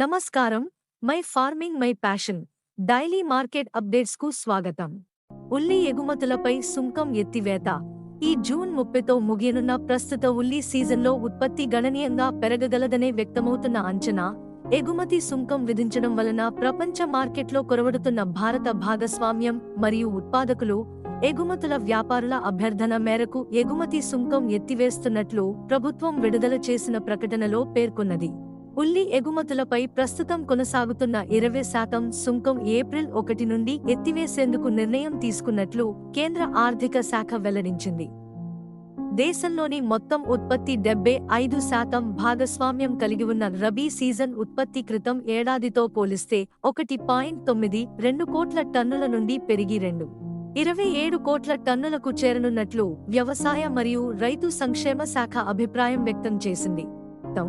నమస్కారం. My farming my passion. Daily market అప్డేట్స్కు స్వాగతం. ఉల్లి ఎగుమతులపై సుంకం ఎత్తివేత. ఈ జూన్ ముప్పైతో ముగియనున్న ప్రస్తుత ఉల్లి సీజన్లో ఉత్పత్తి గణనీయంగా పెరగగలదనే వ్యక్తమవుతున్న అంచనా ఎగుమతి సుంకం విధించడం వలన ప్రపంచ మార్కెట్లో కొరవడుతున్న భారత భాగస్వామ్యం మరియు ఉత్పాదకులు ఎగుమతుల వ్యాపారుల అభ్యర్థన మేరకు ఎగుమతి సుంకం ఎత్తివేస్తున్నట్లు ప్రభుత్వం విడుదల చేసిన ప్రకటనలో పేర్కొన్నది. ఉల్లి ఎగుమతులపై ప్రస్తుతం కొనసాగుతున్న ఇరవై శాతం సుంకం ఏప్రిల్ ఒకటి నుండి ఎత్తివేసేందుకు నిర్ణయం తీసుకున్నట్లు కేంద్ర ఆర్థిక శాఖ వెల్లడించింది. దేశంలోని మొత్తం ఉత్పత్తి డెబ్బై ఐదు శాతం భాగస్వామ్యం కలిగి ఉన్న రబీ సీజన్ ఉత్పత్తి క్రితం ఏడాదితో పోలిస్తే ఒకటి పాయింట్ తొమ్మిది రెండు కోట్ల టన్నుల నుండి పెరిగి రెండు ఇరవై ఏడు కోట్ల టన్నులకు చేరనున్నట్లు వ్యవసాయ మరియు రైతు సంక్షేమ శాఖ అభిప్రాయం వ్యక్తం చేసింది. తం